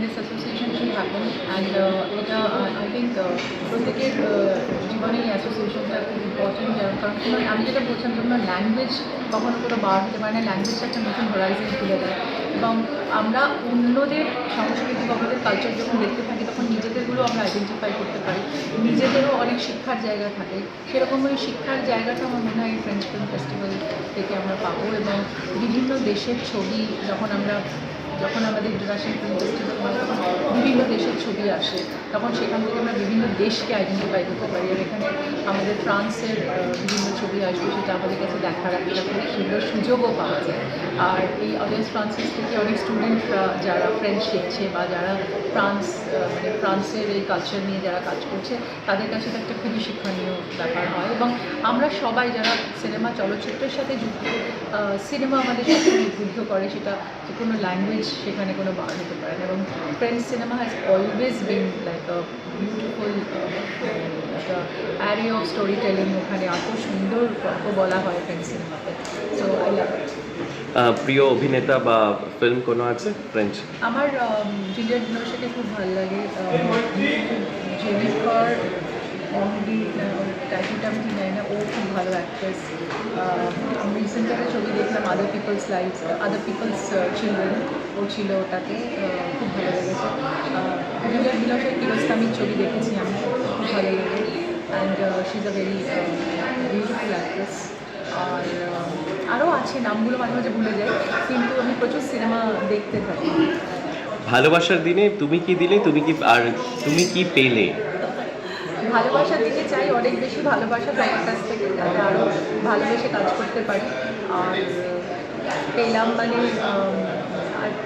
This association should happen and এটা I think প্রত্যেকের uh, জীবনে এই অ্যাসোসিয়েশনটা খুব ইম্পর্টেন্ট কারণ আমি যেটা বলছিলাম যেমন ল্যাঙ্গুয়েজ কখনো কোনো বার হতে পারে না ল্যাঙ্গুয়েজটা একটা নতুন হরাইজেন খুলে দেয়। এবং আমরা অন্যদের সংস্কৃতি বা ওদের কালচার যখন দেখতে থাকি তখন নিজেদেরগুলো আমরা আইডেন্টিফাই করতে পারি। নিজেদেরও অনেক শিক্ষার জায়গা থাকে। সেরকম ওই শিক্ষার জায়গাটা আমার মনে হয় ফ্রেঞ্চ ফিল্ম ফেস্টিভ্যাল থেকে আমরা পাবো। এবং বিভিন্ন দেশের ছবি যখন আমরা যখন আমাদের ইন্টারন্যাশনাল ফিল্ম ফেস্টিভ্যাল হয় তখন বিভিন্ন দেশের ছবি আসে, তখন সেখান থেকে আমরা বিভিন্ন দেশকে আইডেন্টিফাই করতে পারি। আর এখানে আমাদের ফ্রান্সের বিভিন্ন ছবি আসবে সেটা আমাদের কাছে দেখার একটা খুব সুন্দর সুযোগও পাওয়া যায়। আর এই অডিয়েন্স ফ্রান্সিস থেকে অনেক স্টুডেন্টরা যারা ফ্রেঞ্চ শিখছে বা যারা ফ্রান্স মানে ফ্রান্সের এই কালচার নিয়ে যারা কাজ করছে, তাদের কাছে এটা একটা খুবই শিক্ষণীয় ব্যাপার হয়। এবং আমরা সবাই যারা সিনেমা চলচ্চিত্রের সাথে যুক্ত সিনেমা আমাদের সাথে করে, সেটা কোনো ল্যাঙ্গুয়েজ সেখানে কোনো বার হতে পারে না। এবং French cinema has been like a beautiful একটা অ্যারে অফ স্টোরি টেলিং ওখানে এত সুন্দর গল্প বলা হয় ফ্রেঞ্চ সিনেমাতে। সো আই লাভ প্রিয় অভিনেতা বা ফিল্ম কোনো আছে ফ্রেঞ্চ আমার জুলিয়ার ডিনোশকে খুব ভালো লাগে। জেনিফার অনলি টাইটেলটা আমি জানি না ও খুব ভালো অ্যাক্ট্রেস আমি রিসেন্ট একটা ছবি দেখলাম other people's life other people's children ও ছিল ওটাতে খুব ভালো জুলিয়ার ডিনোশের কিরোস্তামির ছবি দেখেছি আমি খুব ভালো লাগে। And she is a very beautiful actress আর আরও আছে নামগুলো মাঝে মাঝে ভুলে যাই কিন্তু আমি প্রচুর সিনেমা দেখতে থাকি। ভালোবাসার দিনে তুমি কি দিলে তুমি কি আর তুমি কি পেলে? ভালোবাসার দিকে চাই অনেক বেশি ভালোবাসা তোমার কাছ থেকে যাতে আরও ভালোবেসে কাজ করতে পারি। আর পেলাম মানে আর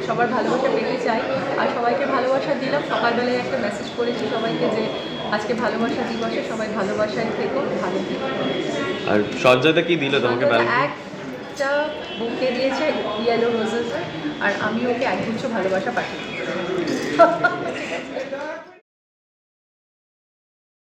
সবার ভালোবাসা পেতে চাই। আর সবাইকে ভালোবাসা দিলাম। সকালবেলায় একটা মেসেজ করেছি সবাইকে যে আজকে ভালোবাসা দিবসে সবাই ভালোবাসায় থেকো ভালো আর সঞ্জয়দা কি দিল তোমাকে একটা বুকে দিয়েছে ইয়েলো রোজেস আর আমি ওকে একগুচ্ছ ভালোবাসা পাঠিয়ে দিয়েছি।